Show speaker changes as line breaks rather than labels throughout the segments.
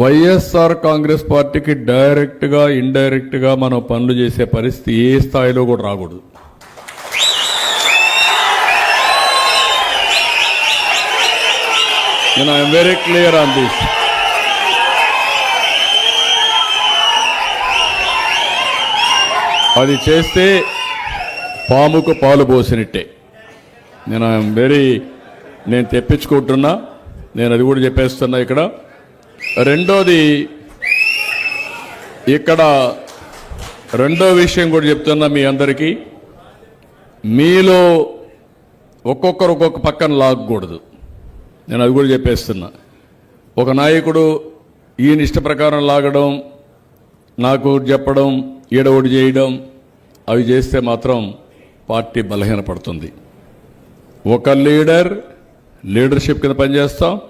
వైఎస్ఆర్ కాంగ్రెస్ పార్టీకి డైరెక్ట్గా ఇండైరెక్ట్గా మనం పనులు చేసే పరిస్థితి ఏ స్థాయిలో కూడా రాకూడదు. నేను I'm very clear on this అది చేస్తే పాముకు పాలు పోసినట్టే. నేను ఐఎమ్ వెరీ నేను తెప్పించుకుంటున్నా. నేను అది కూడా చెప్పేస్తున్నా ఇక్కడ. రెండోది ఇక్కడ రెండో విషయం కూడా చెప్తున్నా మీ అందరికీ. మీలో ఒక్కొక్కరు ఒక్కొక్క పక్కన లాగకూడదు. నేను అది కూడా చెప్పేస్తున్నా. ఒక నాయకుడు ఈయన ఇష్ట ప్రకారం లాగడం నాకు చెప్పడం ఈడోడి చేయడం అవి చేస్తే మాత్రం పార్టీ బలహీనపడుతుంది. ఒక లీడర్ లీడర్షిప్ కింద పనిచేస్తాం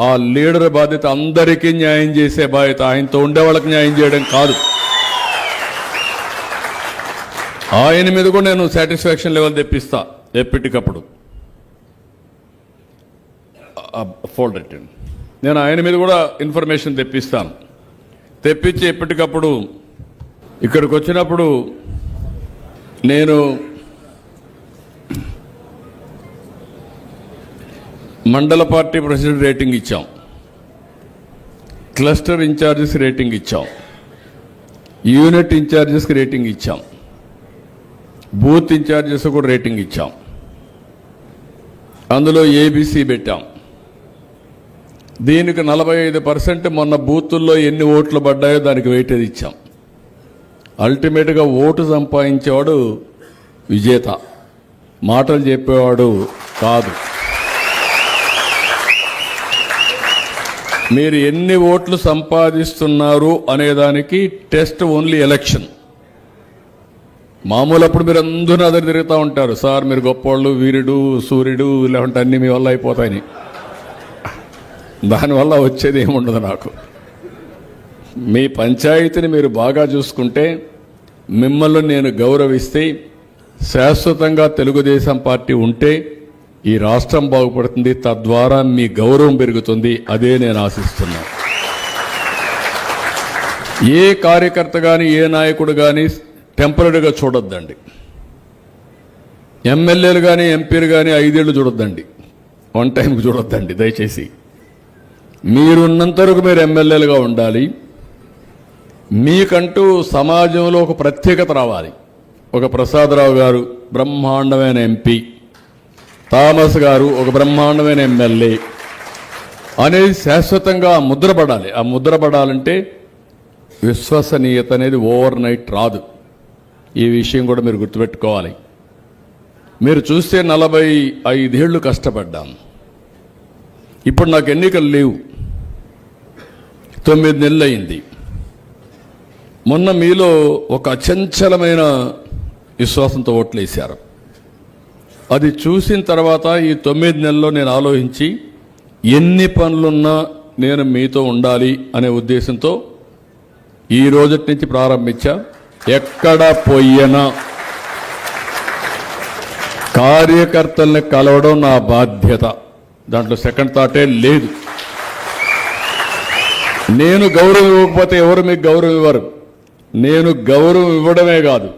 ఆ లీడర్ బాధ్యత అందరికీ న్యాయం చేసే బాధ్యత ఆయనతో ఉండే వాళ్ళకి న్యాయం చేయడం కాదు. ఆయన మీద కూడా నేను సాటిస్ఫాక్షన్ లెవెల్ తెప్పిస్తా ఎప్పటికప్పుడు. ఫోల్డ్ నేను ఆయన మీద కూడా ఇన్ఫర్మేషన్ తెప్పిస్తాను. తెప్పించి ఎప్పటికప్పుడు ఇక్కడికి వచ్చినప్పుడు నేను మండల పార్టీ ప్రెసిడెంట్ రేటింగ్ ఇచ్చాం. క్లస్టర్ ఇన్ఛార్జెస్ రేటింగ్ ఇచ్చాం. యూనిట్ ఇన్ఛార్జెస్కి రేటింగ్ ఇచ్చాం. బూత్ ఇన్ఛార్జెస్ కూడా రేటింగ్ ఇచ్చాం. అందులో ఏబీసీ పెట్టాం. దీనికి నలభై ఐదు పర్సెంట్ మొన్న బూతుల్లో ఎన్ని ఓట్లు పడ్డాయో దానికి వెయిటేజ్ ఇచ్చాం. అల్టిమేట్గా ఓటు సంపాదించేవాడు విజేత. మాటలు చెప్పేవాడు కాదు. మీరు ఎన్ని ఓట్లు సంపాదిస్తున్నారు అనేదానికి టెస్ట్ ఓన్లీ ఎలక్షన్. మామూలు అప్పుడు మీరు అందరూ అదరు తిరుగుతూ ఉంటారు. సార్ మీరు గొప్పోళ్ళు వీరుడు సూర్యుడు లేకుంటే అన్ని మీ వల్ల అయిపోతాయని. దానివల్ల వచ్చేది ఏముండదు నాకు. మీ పంచాయతీని మీరు బాగా చూసుకుంటే మిమ్మల్ని నేను గౌరవిస్తే శాశ్వతంగా తెలుగుదేశం పార్టీ ఉంటే ఈ రాష్ట్రం బాగుపడుతుంది తద్వారా మీ గౌరవం పెరుగుతుంది అదే నేను ఆశిస్తున్నా. ఏ కార్యకర్త కానీ ఏ నాయకుడు కానీ టెంపరీగా చూడొద్దండి. ఎమ్మెల్యేలు కానీ ఎంపీలు కానీ ఐదేళ్ళు చూడొద్దండి. వన్ టైంకి చూడొద్దండి దయచేసి. మీరున్నంత వరకు మీరు ఎమ్మెల్యేలుగా ఉండాలి. మీకంటూ సమాజంలో ఒక ప్రత్యేకత రావాలి. ఒక ప్రసాదరావు గారు బ్రహ్మాండమైన ఎంపీ. థామస్ గారు ఒక బ్రహ్మాండమైన ఎమ్మెల్యే. అనేది శాశ్వతంగా ముద్రపడాలి. ఆ ముద్రపడాలంటే విశ్వసనీయత అనేది ఓవర్ నైట్ రాదు. ఈ విషయం కూడా మీరు గుర్తుపెట్టుకోవాలి. మీరు చూస్తే నలభై ఐదేళ్ళు కష్టపడ్డాం. ఇప్పుడు నాకు ఎన్నికలు లేవు. తొమ్మిది నెలలు అయింది. మొన్న మీలో ఒక అచంచలమైన విశ్వాసంతో ఓట్లు వేశారు అది చూసిన తర్వాత ఈ తొమ్మిది నెలల్లో నేను ఆలోచించి ఎన్ని పనులున్నా నేను మీతో ఉండాలి అనే ఉద్దేశంతో ఈ రోజటి నుంచి ప్రారంభించా. ఎక్కడ పోయినా కార్యకర్తల్ని కలవడం నా బాధ్యత. దాంట్లో సెకండ్ థాటే లేదు. నేను గౌరవం ఇవ్వకపోతే ఎవరు మీకు గౌరవం ఇవ్వరు? నేను గౌరవం ఇవ్వడమే కాదు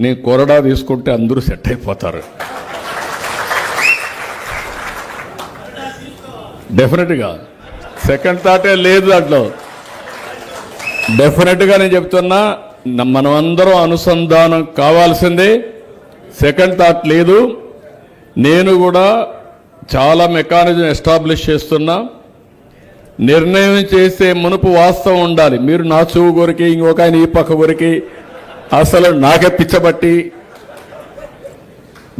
నేను కొరడా తీసుకుంటే అందరూ సెట్ అయిపోతారు. డెఫినెట్గా సెకండ్ థాటే లేదు దాంట్లో. డెఫినెట్గా నేను చెప్తున్నా న- మనమందరం అనుసంధానం కావాల్సిందే. సెకండ్ థాట్ లేదు. నేను కూడా చాలా మెకానిజం ఎస్టాబ్లిష్ చేస్తున్నా. నిర్ణయం చేసే మునుపు వాస్తవం ఉండాలి. మీరు నా చెవు కొరికి ఇంకొక ఆయన ఈ పక్క కొరికి. అసలు నాకే పిచ్చబట్టి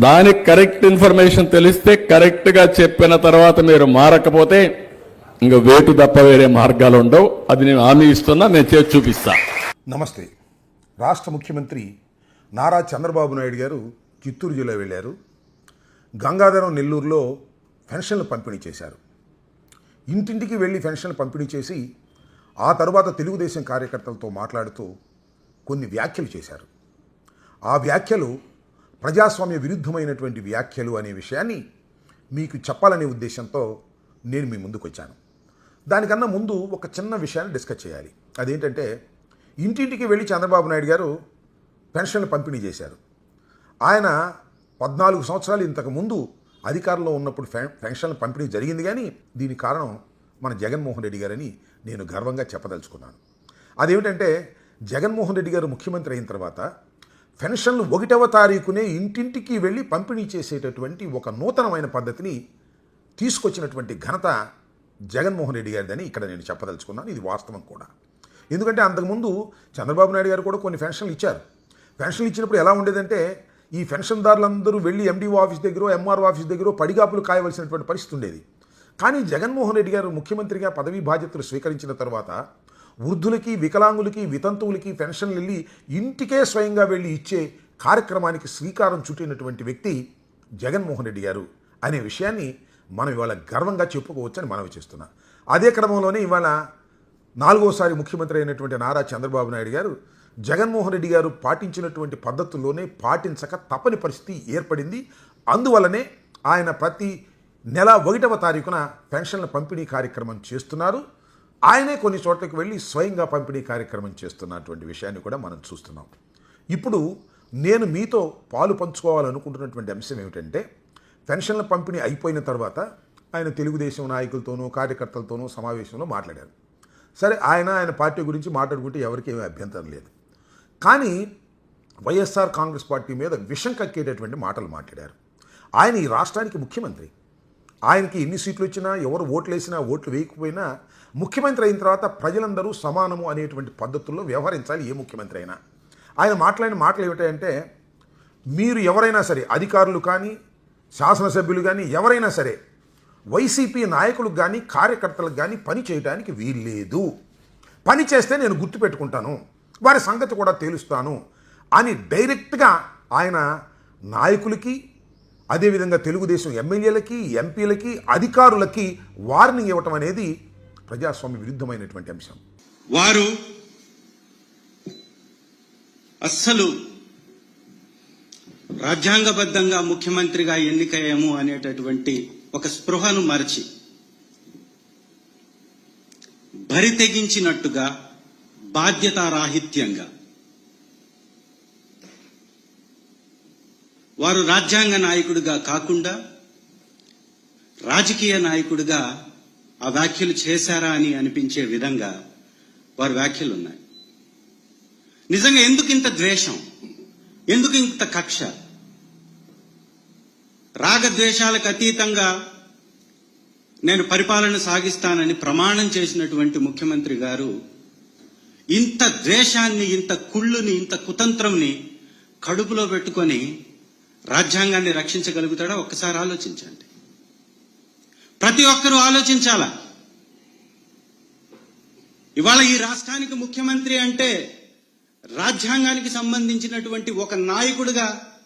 దానికి కరెక్ట్ ఇన్ఫర్మేషన్ తెలిస్తే కరెక్ట్గా చెప్పిన తర్వాత మీరు మారకపోతే ఇంకా వేటు తప్ప వేరే మార్గాలు ఉండవు. అది నేను హామీ ఇస్తున్నా నేను చేసి చూపిస్తా.
నమస్తే. రాష్ట్ర ముఖ్యమంత్రి నారా చంద్రబాబు నాయుడు గారు చిత్తూరు జిల్లా వెళ్ళారు. గంగాధరం నెల్లూరులో పెన్షన్లు పంపిణీ చేశారు. ఇంటింటికి వెళ్ళి పెన్షన్లు పంపిణీ చేసి ఆ తర్వాత తెలుగుదేశం కార్యకర్తలతో మాట్లాడుతూ కొన్ని వ్యాఖ్యలు చేశారు. ఆ వ్యాఖ్యలు ప్రజాస్వామ్య విరుద్ధమైనటువంటి వ్యాఖ్యలు అనే విషయాన్ని మీకు చెప్పాలనే ఉద్దేశంతో నేను మీ ముందుకు వచ్చాను దానికన్నా ముందు ఒక చిన్న విషయాన్ని డిస్కస్ చేయాలి. అదేంటంటే ఇంటింటికి వెళ్ళి చంద్రబాబు నాయుడు గారు పెన్షన్లు పంపిణీ చేశారు. ఆయన పద్నాలుగు సంవత్సరాలు ఇంతకు ముందు అధికారంలో ఉన్నప్పుడు పెన్షన్లు పెన్షన్ల పంపిణీ జరిగింది కానీ దీనికి కారణం మన జగన్మోహన్ రెడ్డి గారని నేను గర్వంగా చెప్పదలుచుకున్నాను. అదేమిటంటే జగన్మోహన్ రెడ్డి గారు ముఖ్యమంత్రి అయిన తర్వాత పెన్షన్లు ఒకటవ తారీఖునే ఇంటింటికి వెళ్ళి పంపిణీ చేసేటటువంటి ఒక నూతనమైన పద్ధతిని తీసుకొచ్చినటువంటి ఘనత జగన్మోహన్ రెడ్డి గారిదని ఇక్కడ నేను చెప్పదలుచుకున్నాను. ఇది వాస్తవం కూడా. ఎందుకంటే అంతకుముందు చంద్రబాబు నాయుడు గారు కూడా కొన్ని పెన్షన్లు ఇచ్చారు. పెన్షన్లు ఇచ్చినప్పుడు ఎలా ఉండేదంటే ఈ పెన్షన్దారులందరూ వెళ్ళి ఎండిఓ ఆఫీస్ దగ్గర ఎంఆర్ఓ ఆఫీస్ దగ్గర పడిగాపులు కాయవలసినటువంటి పరిస్థితి ఉండేది. కానీ జగన్మోహన్ రెడ్డి గారు ముఖ్యమంత్రిగా పదవీ బాధ్యతలు స్వీకరించిన తర్వాత వృద్ధులకి వికలాంగులకి వితంతువులకి పెన్షన్లు వెళ్ళి ఇంటికే స్వయంగా వెళ్ళి ఇచ్చే కార్యక్రమానికి శ్రీకారం చుట్టినటువంటి వ్యక్తి జగన్మోహన్ రెడ్డి గారు అనే విషయాన్ని మనం ఇవాళ గర్వంగా చెప్పుకోవచ్చని మనవి చేస్తున్నా. అదే క్రమంలోనే ఇవాళ నాలుగోసారి ముఖ్యమంత్రి అయినటువంటి నారా చంద్రబాబు నాయుడు గారు జగన్మోహన్ రెడ్డి గారు పాటించినటువంటి పద్ధతుల్లోనే పాటించక తప్పని పరిస్థితి ఏర్పడింది. అందువల్లనే ఆయన ప్రతి నెల ఒకటవ తారీఖున పెన్షన్ల పంపిణీ కార్యక్రమం చేస్తున్నారు. ఆయనే కొన్ని చోట్లకి వెళ్ళి స్వయంగా పంపిణీ కార్యక్రమం చేస్తున్నటువంటి విషయాన్ని కూడా మనం చూస్తున్నాం. ఇప్పుడు నేను మీతో పాలు పంచుకోవాలనుకుంటున్నటువంటి అంశం ఏమిటంటే పెన్షన్ల పంపిణీ అయిపోయిన తర్వాత ఆయన తెలుగుదేశం నాయకులతోనూ కార్యకర్తలతోనూ సమావేశంలో మాట్లాడారు. సరే ఆయన ఆయన పార్టీ గురించి మాట్లాడుకుంటే ఎవరికి ఏమీ అభ్యంతరం లేదు. కానీ వైఎస్ఆర్ కాంగ్రెస్ పార్టీ మీద విషం కక్కేటటువంటి మాటలు మాట్లాడారు. ఆయన ఈ రాష్ట్రానికి ముఖ్యమంత్రి. ఆయనకి ఎన్ని సీట్లు వచ్చినా ఎవరు ఓట్లు వేసినా ఓట్లు వేయకపోయినా ముఖ్యమంత్రి అయిన తర్వాత ప్రజలందరూ సమానము అనేటువంటి పద్ధతుల్లో వ్యవహరించాలి ఏ ముఖ్యమంత్రి అయినా. ఆయన మాట్లాడిన మాటలు ఏమిటంటే మీరు ఎవరైనా సరే అధికారులు కానీ శాసనసభ్యులు కానీ ఎవరైనా సరే వైసీపీ నాయకులకు కానీ కార్యకర్తలకు కానీ పని చేయడానికి వీల్లేదు. పని చేస్తే నేను గుర్తుపెట్టుకుంటాను వారి సంగతి కూడా తేలుస్తాను అని డైరెక్ట్గా ఆయన నాయకులకి అదేవిధంగా తెలుగుదేశం ఎమ్మెల్యేలకి ఎంపీలకి అధికారులకి వార్నింగ్ ఇవ్వటం అనేది ప్రజాస్వామ్య విరుద్ధమైనటువంటి అంశం.
వారు అస్సలు రాజ్యాంగబద్ధంగా ముఖ్యమంత్రిగా ఎన్నికయ్యాము అనేటటువంటి ఒక స్పృహను మరచి బరి తెగించినట్టుగా బాధ్యతారాహిత్యంగా వారు రాజ్యాంగ నాయకుడిగా కాకుండా రాజకీయ నాయకుడిగా ఆ వ్యాఖ్యలు చేశారా అని అనిపించే విధంగా వారి వ్యాఖ్యలు ఉన్నాయి నిజంగా ఎందుకు ఇంత ద్వేషం? ఎందుకు ఇంత కక్ష? రాగద్వేషాలకు అతీతంగా నేను పరిపాలన సాగిస్తానని ప్రమాణం చేసినటువంటి ముఖ్యమంత్రి గారు ఇంత ద్వేషాన్ని ఇంత కుళ్ళుని ఇంత కుతంత్రంని కడుపులో పెట్టుకొని రాజ్యాంగాన్ని రక్షించగలుగుతాడా? ఒక్కసారి ఆలోచించండి. ప్రతి ఒక్కరూ ఆలోచించాలా? ఇవాళ ఈ రాష్ట్రానికి ముఖ్యమంత్రి అంటే రాజ్యాంగానికి సంబంధించినటువంటి ఒక నాయకుడిగా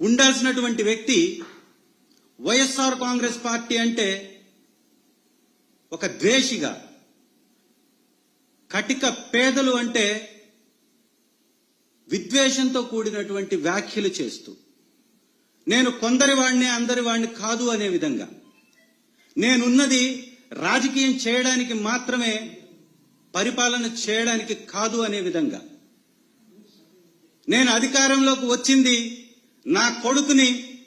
ఉండాల్సినటువంటి వ్యక్తి వైఎస్ఆర్ కాంగ్రెస్ పార్టీ అంటే ఒక ద్వేషిగా కటిక పేదలు అంటే విద్వేషంతో కూడినటువంటి వ్యాఖ్యలు చేస్తూ నేను కొందరి వాడిని అందరి వాడిని కాదు అనే విధంగా నేనున్నది రాజకీయం చేయడానికి మాత్రమే పరిపాలన చేయడానికి కాదు అనే విధంగా. నేను అధికారంలోకి వచ్చింది నా కొడుకుని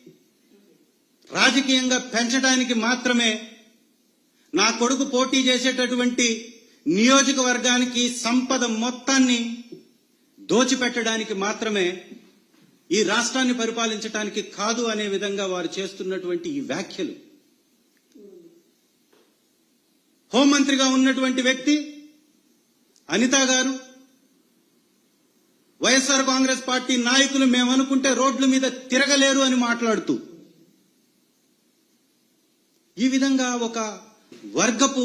రాజకీయంగా పెంచడానికి మాత్రమే నా కొడుకు పోటీ చేసేటటువంటి నియోజకవర్గానికి సంపద మొత్తాన్ని దోచిపెట్టడానికి మాత్రమే ఈ రాష్ట్రాన్ని పరిపాలించడానికి కాదు అనే విధంగా వారు చేస్తున్నటువంటి ఈ వ్యాఖ్యలు. హోంమంత్రిగా ఉన్నటువంటి వ్యక్తి అనిత గారు వైఎస్ఆర్ కాంగ్రెస్ పార్టీ నాయకులు మేమనుకుంటే రోడ్ల మీద తిరగలేరు అని మాట్లాడుతూ ఈ విధంగా ఒక వర్గపు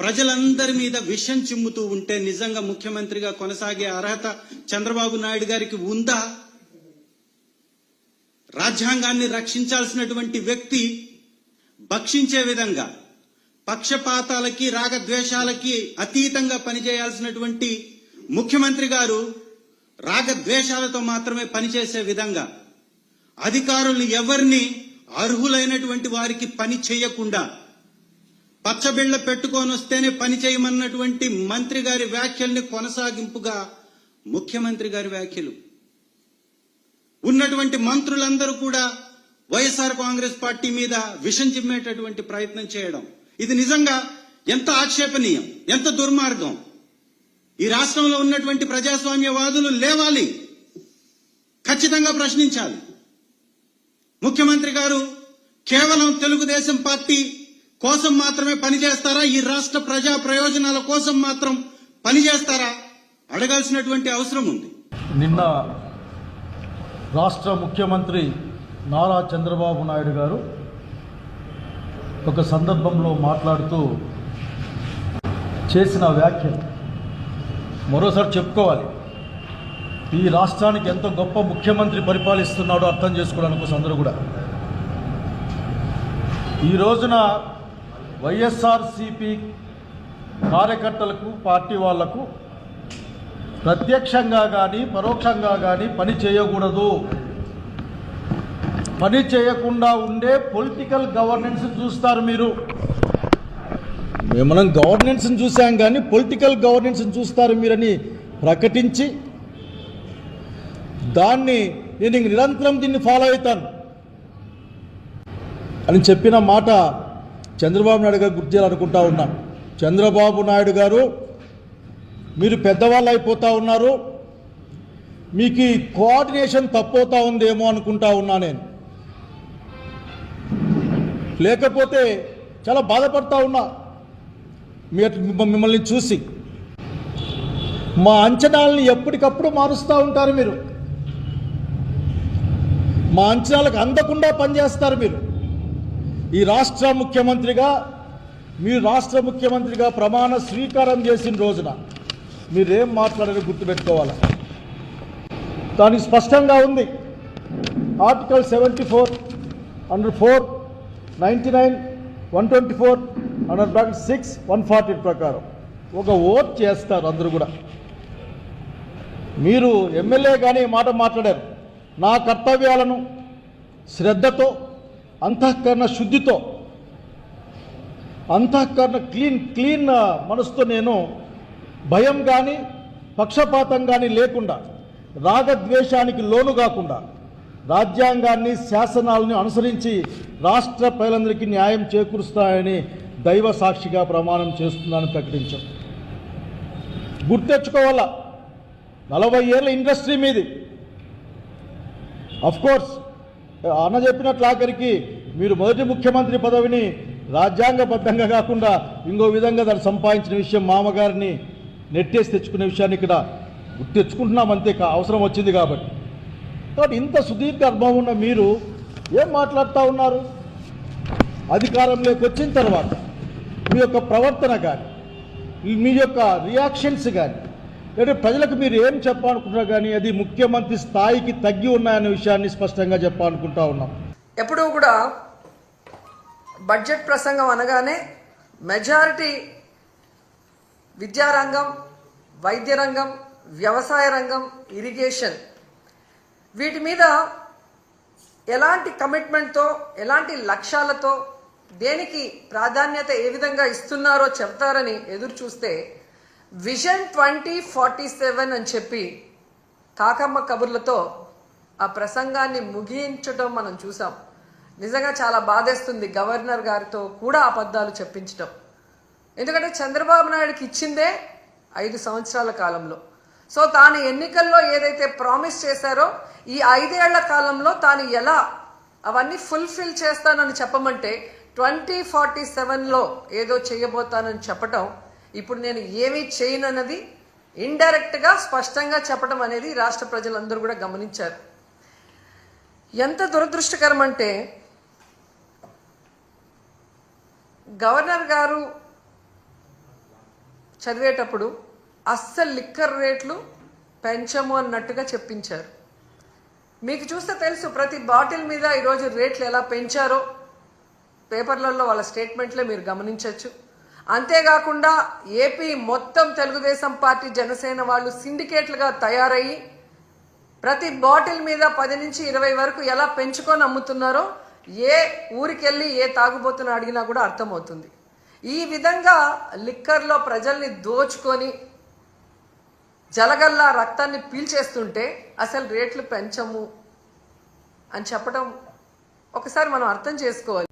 ప్రజలందరి మీద విషం చిమ్ముతూ ఉంటే నిజంగా ముఖ్యమంత్రిగా కొనసాగే అర్హత చంద్రబాబు నాయుడు గారికి ఉందా? రాజ్యాంగాన్ని రక్షించాల్సినటువంటి వ్యక్తి భక్షించే విధంగా పక్షపాతాలకి రాగద్వేషాలకి అతీతంగా పనిచేయాల్సినటువంటి ముఖ్యమంత్రి గారు రాగద్వేషాలతో మాత్రమే పనిచేసే విధంగా అధికారులు ఎవరిని అర్హులైనటువంటి వారికి పని చేయకుండా పచ్చబిళ్ళ పెట్టుకొని వస్తేనే పని చేయమన్నటువంటి మంత్రి గారి వ్యాఖ్యల్ని కొనసాగింపుగా ముఖ్యమంత్రి గారి వ్యాఖ్యలు. ఉన్నటువంటి మంత్రులందరూ కూడా వైఎస్ఆర్ కాంగ్రెస్ పార్టీ మీద విషం చిమ్మేటటువంటి ప్రయత్నం చేయడం. ఇది నిజంగా ఎంత ఆక్షేపణీయం ఎంత దుర్మార్గం. ఈ రాష్ట్రంలో ఉన్నటువంటి ప్రజాస్వామ్యవాదులు లేవాలి. ఖచ్చితంగా ప్రశ్నించాలి. ముఖ్యమంత్రి గారు కేవలం తెలుగుదేశం పార్టీ కోసం మాత్రమే పనిచేస్తారా? ఈ రాష్ట్ర ప్రజా ప్రయోజనాల కోసం మాత్రం పనిచేస్తారా? అడగాల్సినటువంటి అవసరం ఉంది.
నిన్న రాష్ట్ర ముఖ్యమంత్రి నారా చంద్రబాబు నాయుడు గారు ఒక సందర్భంలో మాట్లాడుతూ చేసిన వ్యాఖ్యలు మరోసారి చెప్పుకోవాలి. ఈ రాష్ట్రానికి ఎంత గొప్ప ముఖ్యమంత్రి పరిపాలిస్తున్నాడో అర్థం చేసుకోవడానికి కోసం అందరూ కూడా. ఈ రోజున వైఎస్ఆర్సిపి కార్యకర్తలకు పార్టీ వాళ్ళకు ప్రత్యక్షంగా కానీ పరోక్షంగా కానీ పని చేయకూడదు. పని చేయకుండా ఉండే పొలిటికల్ గవర్నెన్స్ చూస్తారు మీరు. మనం గవర్నెన్స్ని చూసాం కానీ పొలిటికల్ గవర్నెన్స్ని చూస్తారు మీరని ప్రకటించి దాన్ని నేను నిరంతరం దీన్ని ఫాలో అవుతాను. అని చెప్పిన మాట చంద్రబాబు నాయుడు గారు గుర్తు చేయాలనుకుంటా ఉన్నాను చంద్రబాబు నాయుడు గారు మీరు పెద్దవాళ్ళు అయిపోతూ ఉన్నారు. మీకు ఈ కోఆర్డినేషన్ తప్పవుతా ఉందేమో అనుకుంటా ఉన్నా నేను. లేకపోతే చాలా బాధపడతా ఉన్నా. మీ మిమ్మల్ని చూసి. మా అంచనాలని ఎప్పటికప్పుడు మారుస్తూ ఉంటారు మీరు. మా అంచనాలకు అందకుండా పనిచేస్తారు మీరు. ఈ రాష్ట్ర ముఖ్యమంత్రిగా మీరు రాష్ట్ర ముఖ్యమంత్రిగా ప్రమాణ స్వీకారం చేసిన రోజున మీరేం మాట్లాడారో గుర్తుపెట్టుకోవాలి? దానికి స్పష్టంగా ఉంది. Article seventy four under four ninety nine one twenty four under bracket six one forty ప్రకారం ఒక ఓట్ చేస్తారు అందరూ కూడా. మీరు ఎమ్మెల్యే కానీ మాట మాట్లాడారు. నా కర్తవ్యాలను శ్రద్ధతో అంతఃకరణ శుద్ధితో అంతఃకరణ క్లీన్ క్లీన్ మనసుతో నేను భయం కానీ పక్షపాతం కానీ లేకుండా రాగద్వేషానికి లోను కాకుండా రాజ్యాంగాన్ని శాసనాలను అనుసరించి రాష్ట్ర ప్రజలందరికీ న్యాయం చేకూరుస్తాయని దైవ సాక్షిగా ప్రమాణం చేస్తున్నానని ప్రకటించాం. గుర్తెచ్చుకోవాలా నలభై ఏళ్ళ ఇండస్ట్రీ మీది. అఫ్ కోర్స్ అన్న చెప్పినట్లు ఆఖరికి మీరు మొదటి ముఖ్యమంత్రి పదవిని రాజ్యాంగబద్ధంగా కాకుండా ఇంకో విధంగా దాన్ని సంపాదించిన విషయం మామగారిని నెట్టేసి తెచ్చుకునే విషయాన్ని ఇక్కడ గుర్తు తెచ్చుకుంటున్నాం అంతే అవసరం వచ్చింది కాబట్టి. కాబట్టి ఇంత సుదీర్ఘ అనుభవం ఉన్న మీరు ఏం మాట్లాడుతూ ఉన్నారు? అధికారంలోకి వచ్చిన తర్వాత మీ యొక్క ప్రవర్తన కానీ మీ యొక్క రియాక్షన్స్ కానీ అంటే ప్రజలకు మీరు ఏం చెప్పాలనుకుంటున్నారు కానీ అది ముఖ్యమంత్రి స్థాయికి తగ్గి ఉన్నాయనే విషయాన్ని స్పష్టంగా చెప్పాలనుకుంటా ఉన్నాం.
ఎప్పుడూ కూడా బడ్జెట్ ప్రసంగం అనగానే మెజారిటీ విద్యారంగం వైద్య రంగం వ్యవసాయ రంగం ఇరిగేషన్ వీటి మీద ఎలాంటి కమిట్మెంట్తో ఎలాంటి లక్ష్యాలతో దేనికి ప్రాధాన్యత ఏ విధంగా ఇస్తున్నారో చెప్తారని ఎదురు చూస్తే విజన్ ట్వంటీ ఫార్టీ సెవెన్ అని చెప్పి కాకమ్మ కబుర్లతో ఆ ప్రసంగాన్ని ముగించటం మనం చూసాం. నిజంగా చాలా బాధేస్తుంది గవర్నర్ గారితో కూడా అబద్ధాలు చెప్పించటం. ఎందుకంటే చంద్రబాబు నాయుడుకి ఇచ్చిందే ఐదు సంవత్సరాల కాలంలో. సో తాను ఎన్నికల్లో ఏదైతే ప్రామిస్ చేశారో ఈ ఐదేళ్ళ కాలంలో తాను ఎలా అవన్నీ ఫుల్ఫిల్ చేస్తానని చెప్పమంటే ట్వంటీ ఫార్టీ సెవెన్లో ఏదో చేయబోతానని చెప్పటం ఇప్పుడు నేను ఏమీ చేయనన్నది ఇండైరెక్ట్గా స్పష్టంగా చెప్పడం అనేది రాష్ట్ర ప్రజలందరూ కూడా గమనించారు. ఎంత దురదృష్టకరం అంటే గవర్నర్ గారు చదివేటప్పుడు అస్సలు లిక్కర్ రేట్లు పెంచము అన్నట్టుగా చెప్పించారు. మీకు చూస్తే తెలుసు ప్రతి బాటిల్ మీద ఈరోజు రేట్లు ఎలా పెంచారో పేపర్లలో వాళ్ళ స్టేట్మెంట్లే మీరు గమనించవచ్చు. అంతేకాకుండా ఏపీ మొత్తం తెలుగుదేశం పార్టీ జనసేన వాళ్ళు సిండికేట్లుగా తయారయ్యి ప్రతి బాటిల్ మీద పది నుంచి ఇరవై వరకు ఎలా పెంచుకొని అమ్ముతున్నారో ఏ ఊరికెళ్ళి ఏ తాగుబోతున్న అడిగినా కూడా అర్థమవుతుంది. ఈ విధంగా లిక్కర్లో ప్రజల్ని దోచుకొని జలగల్లా రక్తాన్ని పీల్చేస్తుంటే అసలు రేట్లు పెంచము అని చెప్పడం ఒకసారి మనం అర్థం చేసుకోవాలి.